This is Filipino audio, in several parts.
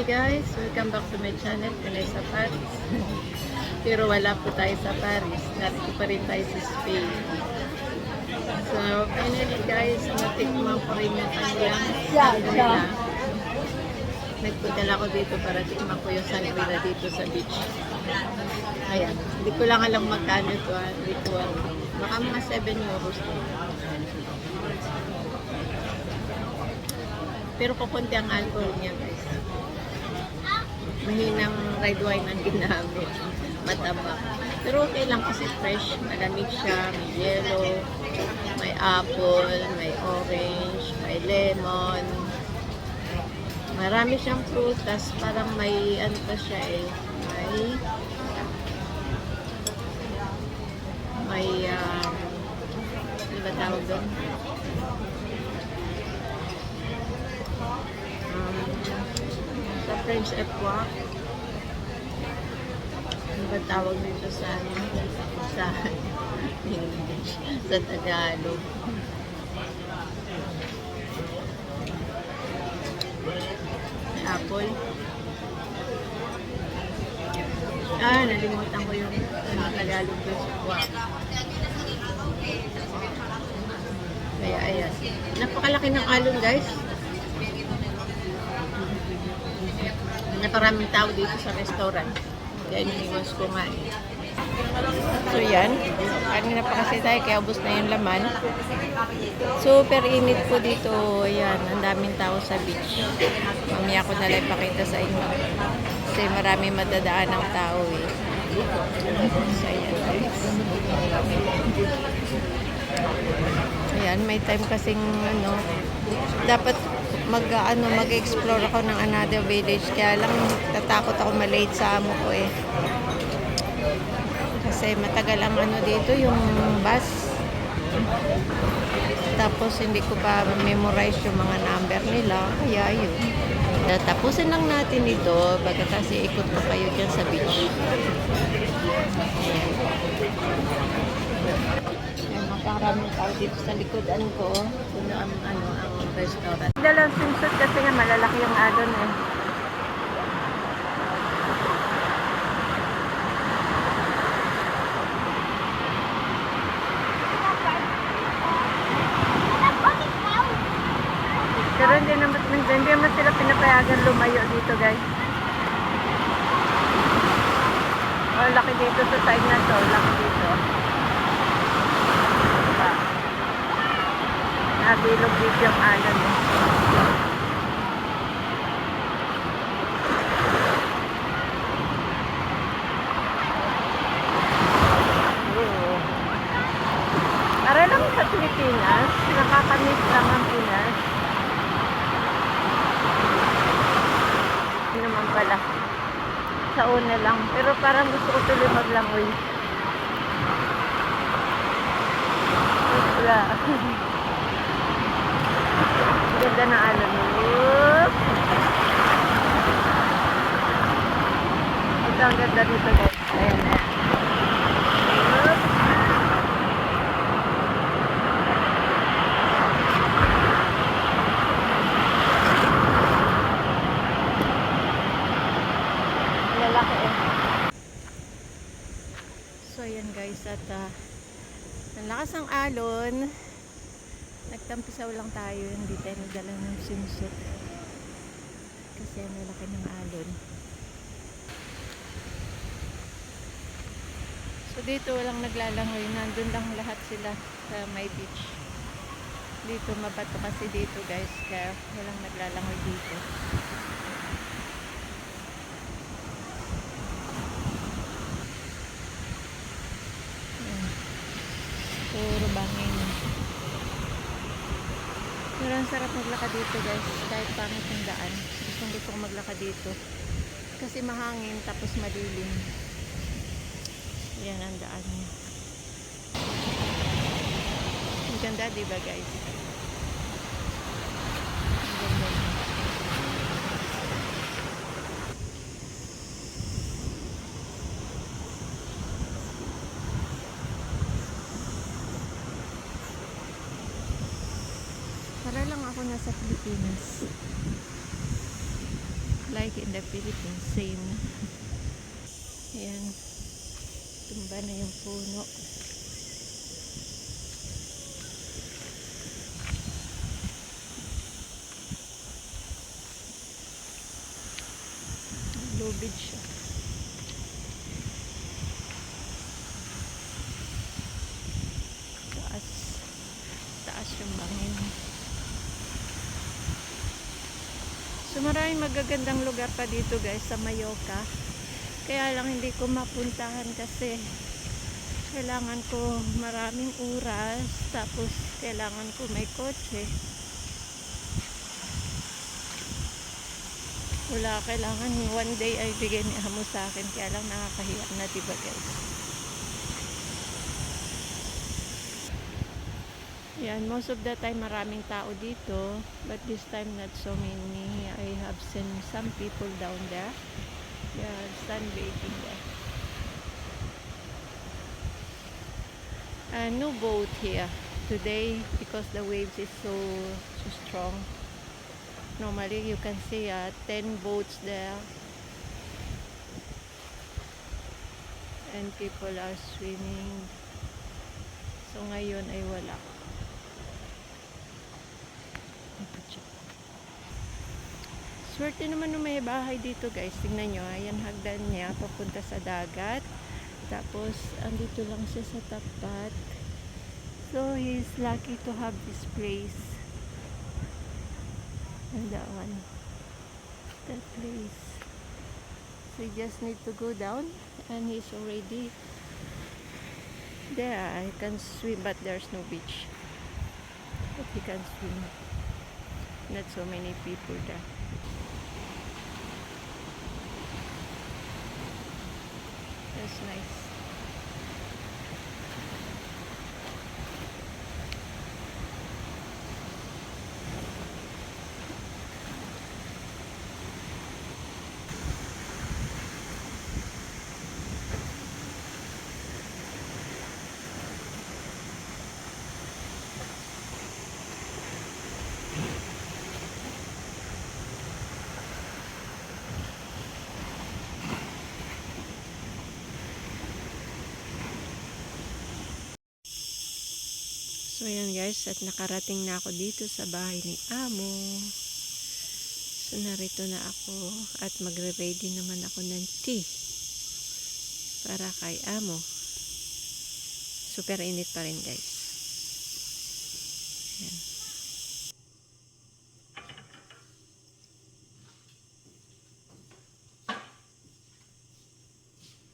Hi guys, welcome back to my channel, Pinay sa Paris. Pero wala po tayo sa Paris, narito pa rin tayo sa Spain. So finally guys, natikman ko rin yung kanilang sangria. Nagpunta ako dito para tikman ko yung sangria dito sa beach. Ayan, hindi ko lang alam magkano ito ah, dito ah. Baka mga 7 euros to. Pero kukunti ang alcohol niya guys. Mahinang red wine ang ginamit. Mataba. Pero okay lang kasi fresh. Malamig siya. May yellow. May apple. May orange. May lemon. Marami siyang prutas. Parang may ano pa siya eh. May may um, ano ba tawag doon? Um, sa French Epoch. Ano ba tawag nito sa ano? Sa English. Sa Tagalog. Apple. Ah, nalimutan ko yung ano, Tagalog ko sa Epoch. Kaya ayan. Napakalaki ng alon guys. Naparaming tao dito sa restaurant. Kaya iniwas ko. So yan. Kanina pa kasi tayo kaya ubos na yung laman. Super init po dito. Ayan. Ang daming tao sa beach. Mamaya ko na lang ipakita sa inyo. Kasi marami madadaan ng tao eh. So ayan. Ayan, may time kasing ano, dapat mag ano, mag-explore ako ng another village kaya lang tatakot ako malate sa amo ko eh. Kasi matagal ang ano dito yung bus. Tapos hindi ko pa memorize yung mga number nila. Kaya yun. Tatapusin lang natin ito pagkatapos ikot pa kayo dyan sa beach. Ayan, makaraming tao dito sa likodan ko. Puno ang, ano, ang restaurant. Dalang swimsuit kasi nga malalaki yung adon eh. Pero hindi naman, hindi naman sila pinapayagan lumayo dito guys. Oh, laki dito sa side na to. Laki dito. Nabilog dito yung alon eh. Para lang sa Pilipinas, nakakamiss lang ang Pinas. Hindi naman pala. Sa una lang. Pero parang gusto ko tuloy maglangoy. Wala. Ganda na. Whoop! Ito ang ganda dito guys. Ayan na. Eh. So ayan guys at uh, ang alon. Nagtampisaw lang tayo, hindi tayo nagdala ng swimsuit. Kasi ang lalaki ng alon. So dito walang naglalangoy, nandun lang lahat sila sa my beach. Dito mabato kasi dito guys, kaya walang naglalangoy dito. Ayan. Puro bangin. Pero ang sarap maglakad dito guys. Kahit pangit yung daan. Gustong gusto ko maglakad dito. Kasi mahangin tapos madilim. Yan ang daan niya. Ang ganda diba guys? Ang ganda niya. Para lang ako nasa. Wala like in the Philippines, same. Ayan. Tumba na yung puno. Lubid siya. So maraming magagandang lugar pa dito guys sa Mayoka. Kaya lang hindi ko mapuntahan kasi kailangan ko maraming oras tapos kailangan ko may kotse. Wala, kailangan one day ay bigay ni Amo sa akin kaya lang nakakahiya na diba guys. Yan, most of the time maraming tao dito, but this time not so many. Have seen some people down there. They are sunbathing there. And no boat here today because the waves is so so strong. Normally you can see uh, 10 boats there. And people are swimming. So ngayon ay wala. Swerte naman nung may bahay dito guys. Tingnan nyo, ayan hagdan niya papunta sa dagat. Tapos, andito lang siya sa tapat. So, he's lucky to have this place. And that one. That place. So, you just need to go down and he's already there. I can swim but there's no beach. But he can swim. Not so many people there. Nice. So ayan guys, at nakarating na ako dito sa bahay ni Amo. So narito na ako at magre-ready naman ako ng tea para kay Amo. Super init pa rin guys. Ayan.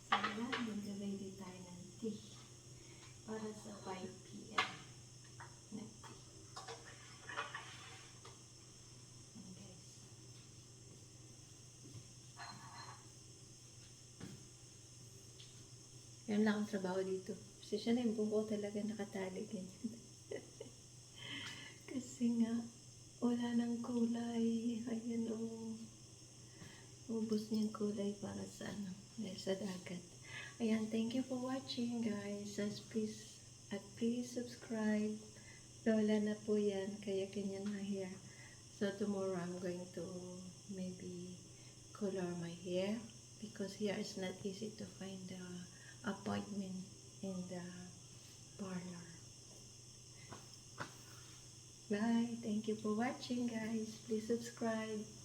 So ayan, magre-ready tayo ng tea para sa 5 p.m. na tea. Ayan, guys. Yan lang ang trabaho dito. Kasi siya na yung buko talaga nakatali ganyan. Kasi nga, wala nang kulay. Ayan o. Ubus niya yung kulay para sa ano, sa dagat. Ayan, thank you for watching guys. As please, at please subscribe. Lola na po yan, kaya kanya na hair. So tomorrow I'm going to maybe color my hair because here it's not easy to find the appointment in the parlor. Bye. Thank you for watching guys. Please subscribe.